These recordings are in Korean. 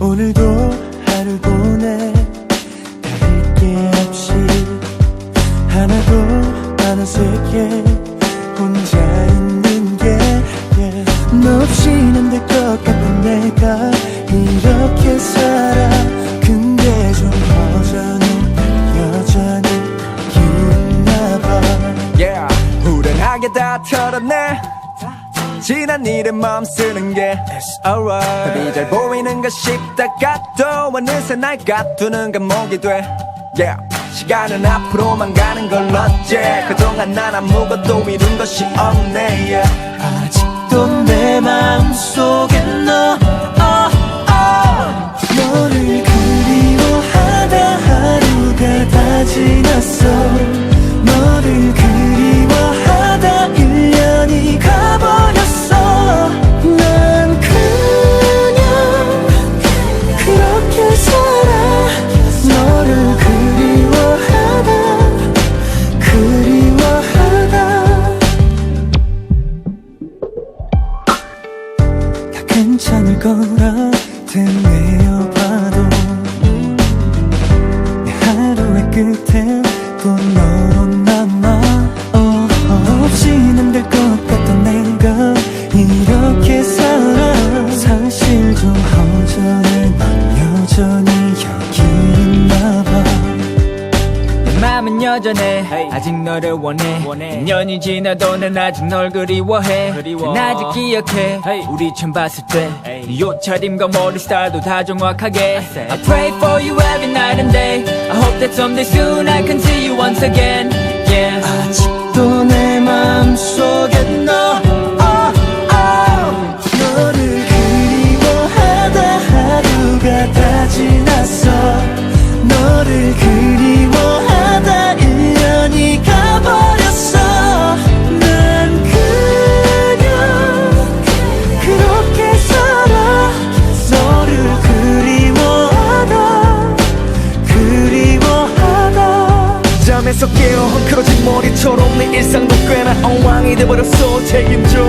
오늘도 하루 보내 다를 게 없이 하나도 안 어색해. 혼자 있는 게. 너 없이는 안 될 것 같은 내가 이렇게 살아. 근데 좀 여전히 있나 봐. Yeah. 후련하게 다 털어내 지난 일에 마음 쓰는 게 It's alright. 답이 잘 보이는가 싶다가 또 어느새 날 가두는 감옥이 돼. Yeah. 시간은 앞으로만 가는 걸 어째. 그동안 난 아무것도 이룬 것이 없네. Yeah. 아직도 내 마음속에 너 괜찮을 거라 되뇌어봐도 내 하루의 끝엔 또 너로 남아 oh. 너 없이는 안될것 같던 내가 이렇게 살아 사실 좀 허전해 내 맘은 여전해 아직 너를 원해 2년이 지나도 난 아직 널 그리워해 난 아직 기억해 우리 처음 봤을 때네 옷차림과 머리 스타일도 다 정확하게 I pray for you every night and day I hope that someday soon I can see you once again yeah 아직도 내 마음속에 너 oh, oh. 너를 잠에서 깨어 헝클어진 머리처럼 내 일상도 꽤나 엉망이 돼버렸어. 책임져.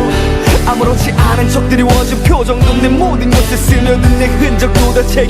아무렇지 않은 척 드리워진 표정도 내 모든 것에 스며든 내 흔적도 다 책임